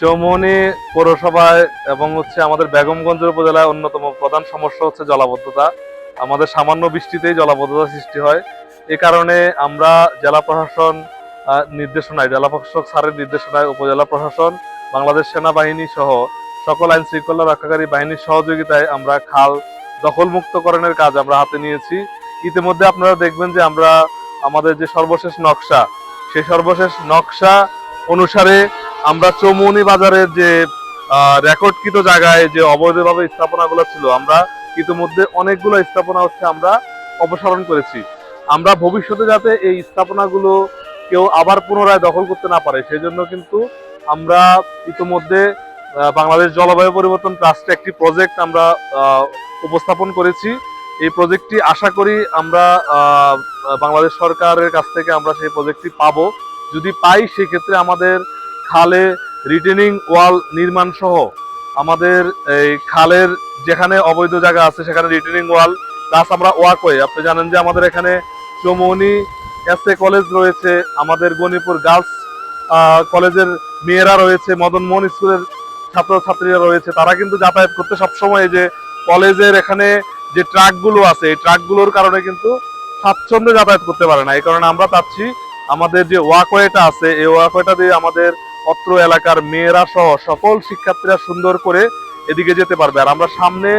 চৌমনি পৌরসভায় এবং হচ্ছে আমাদের বেগমগঞ্জ উপজেলায় অন্যতম প্রধান সমস্যা হচ্ছে জলাবদ্ধতা। আমাদের সামান্য বৃষ্টিতেই জলাবদ্ধতা সৃষ্টি হয়। এ কারণে আমরা জেলা প্রশাসন নির্দেশনায়, জেলা প্রশাসক স্যারের নির্দেশনায় উপজেলা প্রশাসন, বাংলাদেশ সেনাবাহিনী সহ সকল আইন শৃঙ্খলা রক্ষাকারী বাহিনীর সহযোগিতায় আমরা খাল দখলমুক্তকরণের কাজ আমরা হাতে নিয়েছি। ইতিমধ্যে আপনারা দেখবেন যে আমরা আমাদের যে সর্বশেষ নকশা, সেই সর্বশেষ নকশা অনুসারে আমরা চৌমনি বাজারের যে রেকর্ডকৃত জায়গায় যে অবৈধভাবে স্থাপনাগুলো ছিল, আমরা ইতিমধ্যে অনেকগুলো স্থাপনা হচ্ছে আমরা অপসারণ করেছি। আমরা ভবিষ্যতে যাতে এই স্থাপনাগুলো কেউ আবার পুনরায় দখল করতে না পারে সেই জন্য কিন্তু আমরা ইতিমধ্যে বাংলাদেশ জলবায়ু পরিবর্তন ট্রাস্টে একটি প্রজেক্ট আমরা উপস্থাপন করেছি। এই প্রজেক্টটি আশা করি আমরা বাংলাদেশ সরকারের কাছ থেকে আমরা সেই প্রজেক্টটি পাবো। যদি পাই, সেক্ষেত্রে আমাদের খালে রিটেনিং ওয়াল নির্মাণ সহ আমাদের এই খালের যেখানে অবৈধ জায়গা আছে, সেখানে রিটেনিং ওয়াল প্লাস আমরা ওয়াকওয়ে আপনি জানেন যে আমাদের এখানে চৌমনি এসএ কলেজ রয়েছে, আমাদের গণিপুর গার্লস কলেজের মেয়েরা রয়েছে, মদন মোহন স্কুলের ছাত্রছাত্রীরা রয়েছে। তারা কিন্তু যাতায়াত করতে সবসময় যে কলেজের এখানে যে ট্রাকগুলো আছে, এই ট্রাকগুলোর কারণে কিন্তু স্বাচ্ছন্দ্যে যাতায়াত করতে পারে না। এই কারণে আমরা চাচ্ছি আমাদের যে ওয়াকওয়েটা আছে, এই ওয়াকওয়েটা দিয়ে আমাদের অত্র এলাকার মেয়েরা সহ সকল শিক্ষার্থীরা সুন্দর করে এদিকে যেতে পারবে। আর আমরা সামনে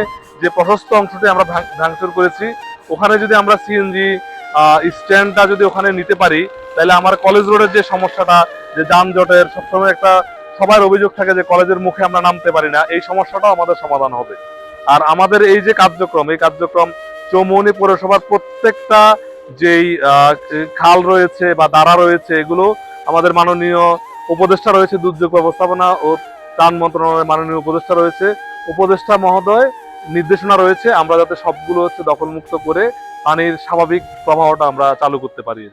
যে প্রশস্ত অংশটি আমরা ভাঙ- ভাঙচুর করেছি, ওখানে যদি আমরা সিএনজি স্ট্যান্ডটা যদি ওখানে নিতে পারি, তাহলে আমার কলেজ রোডের যে সমস্যাটা, যে যানজটের সবসময় একটা সবার অভিযোগ থাকে যে কলেজের মুখে আমরা নামতে পারি না, এই সমস্যাটাও আমাদের সমাধান হবে। আর আমাদের এই যে কার্যক্রম, এই কার্যক্রম চৌমনি পৌরসভার প্রত্যেকটা যেই খাল রয়েছে বা দাঁড়া রয়েছে, এগুলো আমাদের মাননীয় উপদেষ্টা রয়েছে দুর্যোগ ব্যবস্থাপনা ও ত্রাণ মন্ত্রণালয়ের মাননীয় উপদেষ্টা রয়েছে। উপদেষ্টা মহোদয়, নির্দেশনা রয়েছে, আমরা যাতে সবগুলো হচ্ছে দখলমুক্ত করে পানির স্বাভাবিক প্রবাহটা আমরা চালু করতে পারি।